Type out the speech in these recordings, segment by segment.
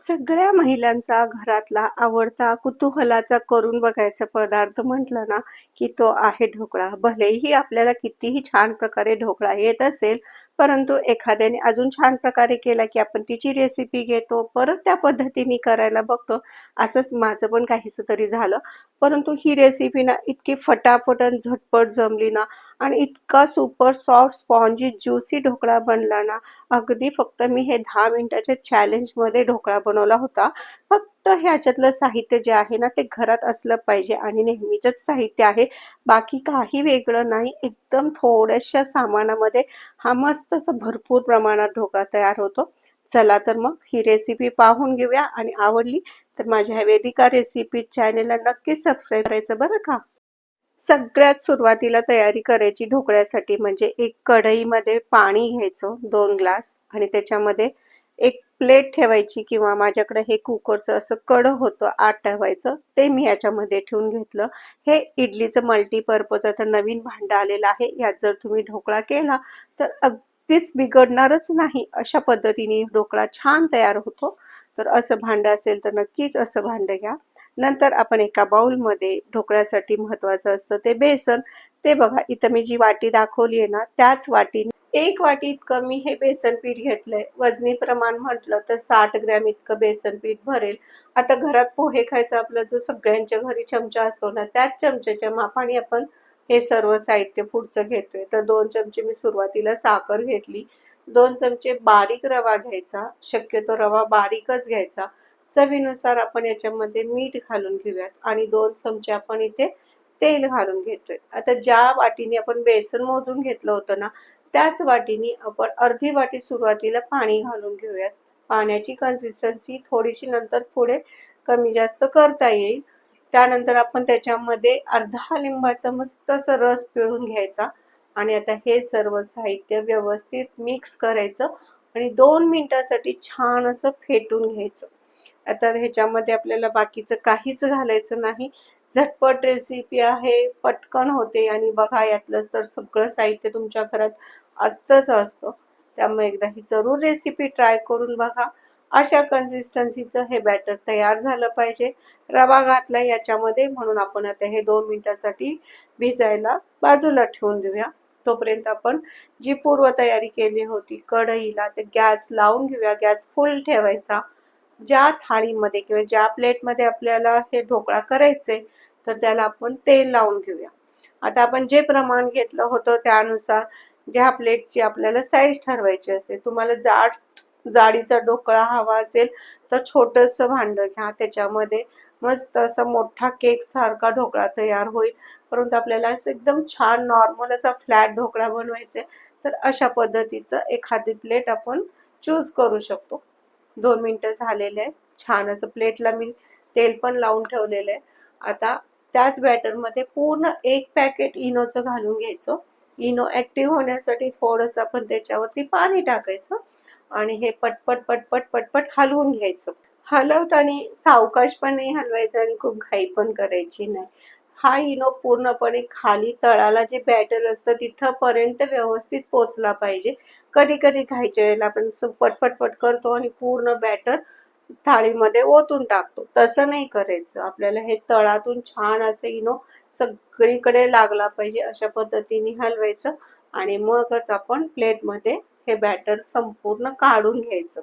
सगळ्या महिलांचा घरातला आवडता कुतूहलाचा करून बघायचा पदार्थ म्हटलं ना की तो आहे ढोकळा. भलेही आपल्याला कितीही छान प्रकारे ढोकळा येत असेल परंतु एखाद्याने अजून छान प्रकारे केला की आपण तिची रेसिपी घेतो परत त्या पद्धतीने करायला बघतो. असंच माझं पण काहीसं तरी झालं. परंतु ही रेसिपी ना इतकी फटाफट आणि झटपट जमली ना आणि इतका super soft spongy juicy dhokla बनला ना अगदी फक्त मी हे दहा मिनिटाच्या चॅलेंजमध्ये ढोकळा बनवला होता. फक्त ह्याच्यातलं साहित्य जे आहे ना ते घरात असलं पाहिजे आणि नेहमीचंच साहित्य आहे. बाकी काही वेगळं नाही. एकदम थोड्याशा सामानामध्ये हा मस्त असं भरपूर प्रमाणात ढोका तयार होतो. चला तर मग ही रेसिपी पाहून घेऊया. आणि आवडली तर माझ्या ह्या वेदिका रेसिपी चॅनेलला नक्कीच सबस्क्राईब करायचं बरं का? सगळ्यात सुरुवातीला तयारी करायची ढोकळ्यासाठी म्हणजे एक कढईमध्ये पाणी घ्यायचं दोन ग्लास. आणि त्याच्यामध्ये एक प्लेट ठेवायची किंवा माझ्याकडे हे कुकरचं असं कडं होतं आत ठेवायचं ते मी याच्यामध्ये ठेवून घेतलं. हे इडलीचं मल्टीपर्पज आता नवीन भांडं आलेलं आहे यात जर तुम्ही ढोकळा केला तर अगदीच बिघडणारच नाही. अशा पद्धतीने ढोकळा छान तयार होतो. तर असं भांडं असेल तर नक्कीच असं भांडं घ्या. नंतर आपण एका बाउलमध्ये ढोकळ्यासाठी महत्वाचं असतं ते बेसन. ते बघा इथं मी जी वाटी दाखवली आहे ना त्याच वाटीने एक वाटी इतकं मी हे बेसन पीठ घेतलंय. वजनी प्रमाण म्हटलं तर साठ ग्रॅम इतकं बेसन पीठ भरेल. आता घरात पोहे खायचं आपलं जो सगळ्यांच्या घरी चमचा असतो ना त्याच चमच्याच्या मापाने आपण हे सर्व साहित्य पुढचं घेतोय. तर दोन चमचे मी सुरुवातीला साखर घेतली. दोन चमचे बारीक रवा घ्यायचा. शक्यतो रवा बारीकच घ्यायचा. चवीनुसार आपण याच्यामध्ये मीठ घालून घेऊयात. आणि दोन चमचे आपण इथे तेल घालून घेतोय. आता ज्या वाटीने आपण बेसन मोजून घेतलं होतं ना त्याच वाटीने आपण अर्धी वाटी सुरुवातीला पाणी घालून घेऊयात. पाण्याची कन्सिस्टन्सी थोडीशी नंतर पुढे कमी जास्त करता येईल. त्यानंतर आपण त्याच्यामध्ये अर्धा लिंबाचा मस्त असं रस पिळून घ्यायचा आणि आता हे सर्व साहित्य व्यवस्थित मिक्स करायचं आणि दोन मिनिटासाठी छान असं फेटून घ्यायचं. आता ह्याच्यामध्ये आपल्याला बाकीचं काहीच घालायचं नाही. झटपट रेसिपी आहे पटकन होते आणि बघा यातलं तर सगळं साहित्य तुमच्या घरात असतंच असतं. त्यामुळे एकदा ही जरूर रेसिपी ट्राय करून बघा. अशा कन्सिस्टन्सीचं हे बॅटर तयार झालं पाहिजे. रवा घातला याच्यामध्ये म्हणून आपण आता हे दोन मिनिटासाठी भिजायला बाजूला ठेवून देऊया. तोपर्यंत आपण जी पूर्वतयारी केली होती कढईला ते गॅस लावून घेऊया. गॅस फुल ठेवायचा. ज्या थाळीमध्ये किंवा ज्या प्लेटमध्ये आपल्याला हे ढोकळा करायचे तर त्याला आपण तेल लावून घेऊया. आता आपण जे प्रमाण घेतलं होतं त्यानुसार ज्या प्लेटची आपल्याला साईज ठरवायची असेल तुम्हाला जाड जाडीचा ढोकळा हवा असेल तर छोटंसं भांडं घ्या. त्याच्यामध्ये मस्त असा मोठा केक सारखा ढोकळा तयार होईल. परंतु आपल्याला एकदम छान नॉर्मल असा फ्लॅट ढोकळा बनवायचा तर अशा पद्धतीचं एखादी प्लेट आपण चूज करू शकतो. दोन मिनटं झालेले आहे छान असं प्लेटला मी तेल पण लावून ठेवलेलं आहे. आता त्याच बॅटरमध्ये पूर्ण एक पॅकेट इनोचं घालून घ्यायचं. इनो ॲक्टिव्ह होण्यासाठी थोडंसं आपण त्याच्यावरती पाणी टाकायचं आणि हे पटपट पटपट पटपट हलवून घ्यायचं. हलवताना सावकाश पण नाही हलवायचं आणि खूप घाई पण करायची नाही. हा इनो पूर्णपणे खाली तळाला जे बॅटर असतं तिथंपर्यंत व्यवस्थित पोचला पाहिजे. कधी कधी घायच्या वेळेला आपण पटपट पट करतो आणि पूर्ण बॅटर थाळीमध्ये ओतून टाकतो. तसं नाही करायचं. आपल्याला हे तळातून छान असं इनो सगळीकडे लागला पाहिजे अशा पद्धतीने हलवायचं आणि मगच आपण प्लेटमध्ये हे बॅटर संपूर्ण काढून घ्यायचं.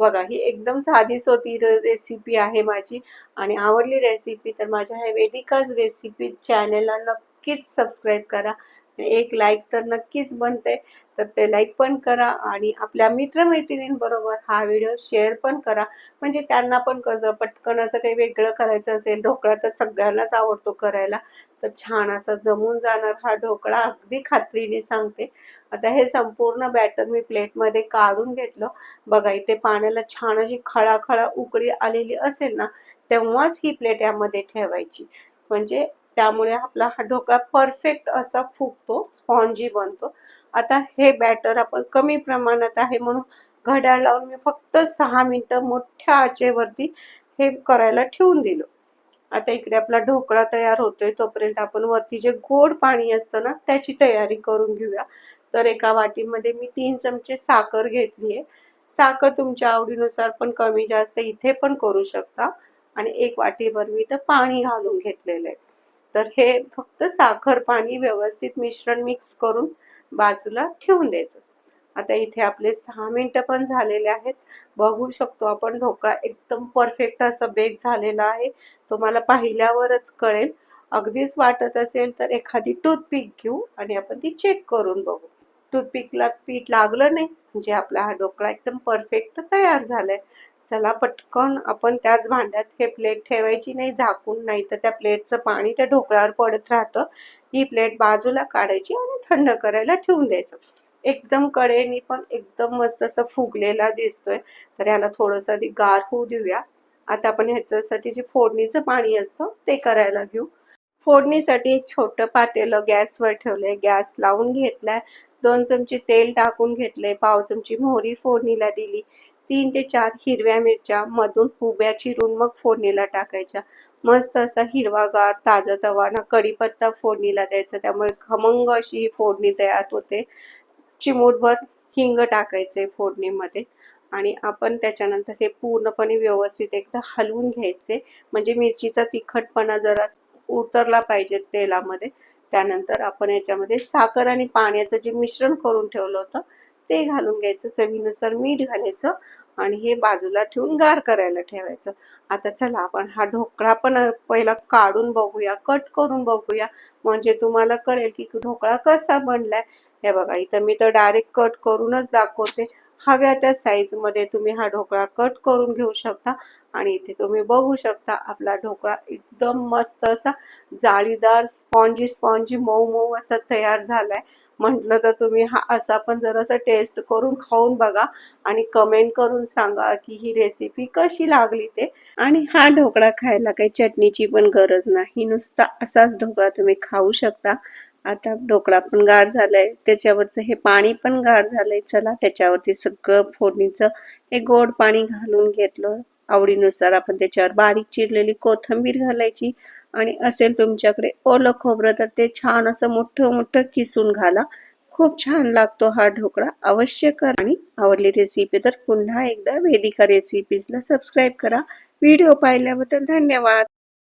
बघा ही एकदम साधी सोपी रेसिपी आहे माझी आणि आवडली रेसिपी तर माझ्या ह्या वेदिकाच रेसिपी चॅनेलला नक्कीच सबस्क्राईब करा. एक लाईक तर नक्कीच बनते. तर ते लाईक पण करा आणि आपल्या मित्रमैत्रिणींबरोबर हा व्हिडिओ शेअर पण करा. म्हणजे त्यांना पण कसं पटकन असं काही वेगळं करायचं असेल ढोकळा तर सगळ्यांनाच आवडतो करायला. तर छान असा जमून जाणार हा ढोकळा अगदी खात्रीने सांगते. आता हे संपूर्ण बॅटर मी प्लेटमध्ये काढून घेतलं. बघा इथे पाण्याला छान अशी खळाखळा उकळी आलेली असेल ना तेव्हाच ही प्लेट यामध्ये ठेवायची. म्हणजे त्यामुळे आपला हा ढोकळा परफेक्ट असा फुगतो स्पॉन्जी बनतो. आता हे बॅटर आपण कमी प्रमाणात आहे म्हणून घड्याळ लावून मी फक्त सहा मिनटं मोठ्या आचेवरती हे करायला ठेवून दिलं. आता इकडे आपला ढोकळा तयार होतोय तोपर्यंत आपण वरती जे गोड पाणी असतं ना त्याची तयारी करून घेऊया. तर एका वाटीमध्ये मी तीन चमचे साखर घेतली आहे. साखर तुमच्या आवडीनुसार पण कमी जास्त इथे पण करू शकता. आणि एक वाटीभर मी तर पाणी घालून घेतलेलं आहे. तर हे फक्त साखर पाणी व्यवस्थित मिश्रण मिक्स करून बाजूला ठेवून द्यायचं. आता इथे आपले सहा मिनटं पण झालेले आहेत. बघू शकतो आपण ढोकळा एकदम परफेक्ट असा बेक झालेला आहे. तुम्हाला पाहिल्यावरच कळेल. अगदीच वाटत असेल तर एखादी टूथपिक घेऊ आणि आपण ती चेक करून बघू. टूथपिकला पीठ लागलं नाही. म्हणजे आपला हा ढोकळा एकदम परफेक्ट तयार झालाय. चला पटकन आपण त्याच भांड्यात हे प्लेट ठेवायची नाही झाकून नाही तर त्या प्लेटचं पाणी त्या ढोकळ्यावर पडत राहतं. ही प्लेट बाजूला काढायची आणि थंड करायला ठेवून द्यायचं. एकदम कडेनी पण एकदम मस्त असं फुगलेला दिसतोय. तर याला थोडंसं आधी गार होऊ देऊया. आता आपण ह्याच्यासाठी जे फोडणीचं पाणी असतं ते करायला घेऊ. फोडणीसाठी एक छोटं पातेलं गॅसवर ठेवलंय. गॅस लावून घेतलाय. दोन चमचे तेल टाकून घेतले पाव चमची मोहरी फोडणीला दिली. तीन ते चार हिरव्या मिरच्या मधून उभ्या चिरून मग फोडणीला टाकायच्या. मस्त असा हिरवागार ताजा तवाना कढीपत्ता फोडणीला द्यायचा. त्यामुळे खमंग अशी ही फोडणी तयार होते. चिमूटभर हिंग टाकायचे फोडणीमध्ये. आणि आपण त्याच्यानंतर हे पूर्णपणे व्यवस्थित एकदा हलवून घ्यायचे. म्हणजे मिरचीचा तिखटपणा जरा उतरला पाहिजे तेलामध्ये. त्यानंतर आपण याच्यामध्ये साखर आणि पाण्याचं जे मिश्रण करून ठेवलं होतं ते घालून घ्यायचं चवीनुसार मीठ घालायचं आणि हे बाजूला ठेवून गार करायला ठेवायचं. आता चला आपण हा ढोकळा पण पहिला काढून बघूया कट करून बघूया. म्हणजे तुम्हाला कळेल की ढोकळा कसा बनलाय. हे बघा इथं मी तर डायरेक्ट कट करूनच दाखवते. हव्या त्या साईजमध्ये तुम्ही हा ढोकळा कट करून घेऊ शकता. आणि इथे तुम्ही बघू शकता आपला ढोकळा एकदम मस्त असा जाळीदार स्पॉन्जी स्पॉन्जी मऊ मऊ असा तयार झालाय. म्हटलं तर तुम्ही हा असा पण जरासा टेस्ट करून खाऊन बघा आणि कमेंट करून सांगा की ही रेसिपी कशी लागली ते. आणि हा ढोकळा खायला काही चटणीची पण गरज नाही. नुसता असाच ढोकळा तुम्ही खाऊ शकता. आता ढोकळा पण गार झालाय. त्याच्यावरचं हे पाणी पण गार झालंय. चला त्याच्यावरती सगळं फोडणीचं हे गोड पाणी घालून घेतलं. आवडीनुसार आपण त्याच्यावर बारीक चिरलेली कोथिंबीर घालायची. आणि असेल तुमच्याकडे ओलं खोबरं तर ते छान असं मोठं मोठं किसून घाला. खूप छान लागतो हा ढोकळा. अवश्य करा. आणि आवडली रेसिपी तर पुन्हा एकदा वेदिका रेसिपीजला सबस्क्राईब करा. व्हिडिओ पाहिल्याबद्दल धन्यवाद.